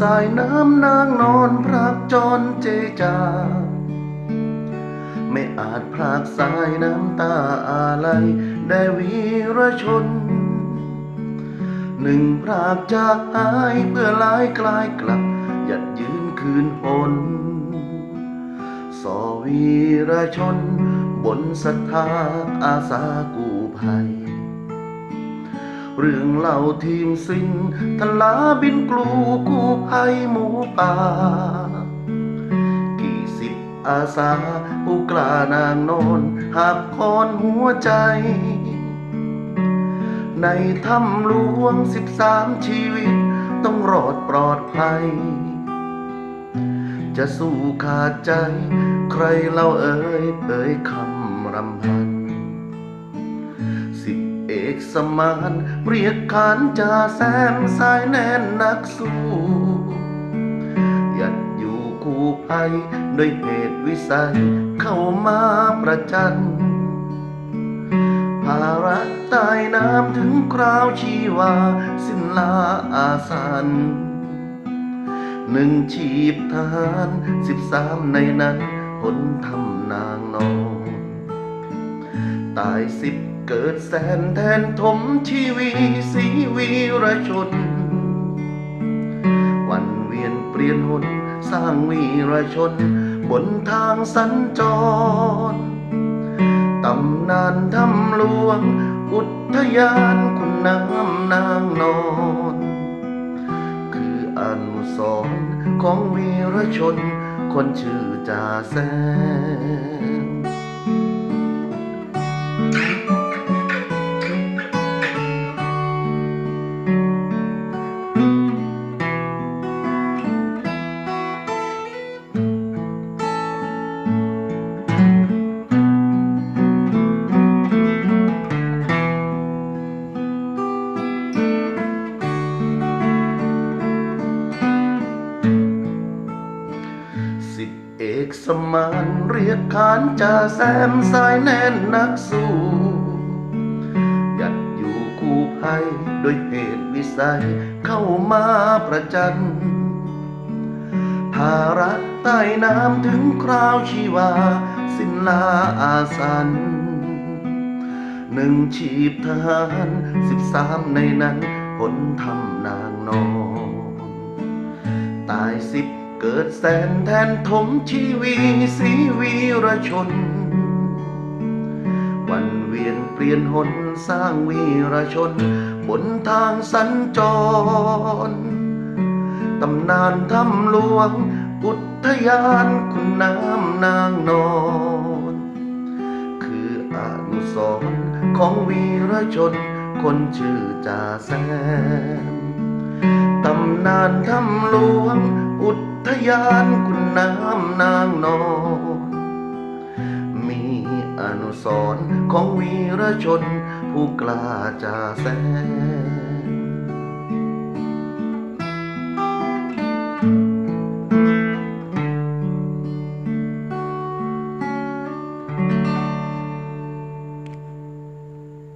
สายน้ำนางนอนพรากจรเจจา ไม่อาจพรากสายน้ำตาอะไรได้วีรชน หนึ่งพรากจากหายเพื่อลายกลายกลับ หยัดยืนคืนหนสอวีรชน บนศรัทธาอาสากูภัย เรื่องเล่าทีมสิ้นทลาบินกลูกู้ภัยหมูป่า กี่สิบอาสาผู้กล้านางนอนหับคอนหัวใจ ในถ้ำหลวงสิบสามชีวิตต้องรอดปลอดภัย จะสู้ขาดใจ ใครเล่าเอ่ยเอ่ยคำรำพัน กสมานเรียกขานจ่าแซมสายแน่นนักสู้หยัดอยู่คู่ภัยด้วยเหตุวิสัยเข้ามาประจันภาระใต้น้ำถึงคราวชีวา สิ้นลาอาสันหนึ่งชีพทหารสิบสามในนั้นหนทำนางนอนตายสิบ เกิดแสนแทนถมชีวีสีวีรชน วันเวียนเปลี่ยนหนสร้างวีรชน บนทางสัญจรตำนานทำลวง อุทยานคุณน้ำนางนอน คืออนุสรของวีรชน คนชื่อจ่าแซ กสมานเรียกขานจ่าแซมสายแน่นนักสู้หยัดอยู่คู่ภัยโดยเหตุวิสัยเข้ามาประจันภาระใต้น้ำถึงคราวชีวา สิ้นลาอาสันหนึ่งชีพทหารสิบสามในนั้นหนทำนางนอนตายสิบ เกิดแสนแทนถมชีวีสีวีรชน วันเวียนเปลี่ยนหนสร้างวีรชน บนทางสัญจร ตำนานถ้ำหลวง อุทยานคุณน้ำนางนอน คืออนุสรของวีรชน คนชื่อจ่าแซมตำนานถ้ำหลวง อุทยานคุณน้ำนางนอน มีอนุสรณ์ของวีรชนผู้กล้าจ่าแซ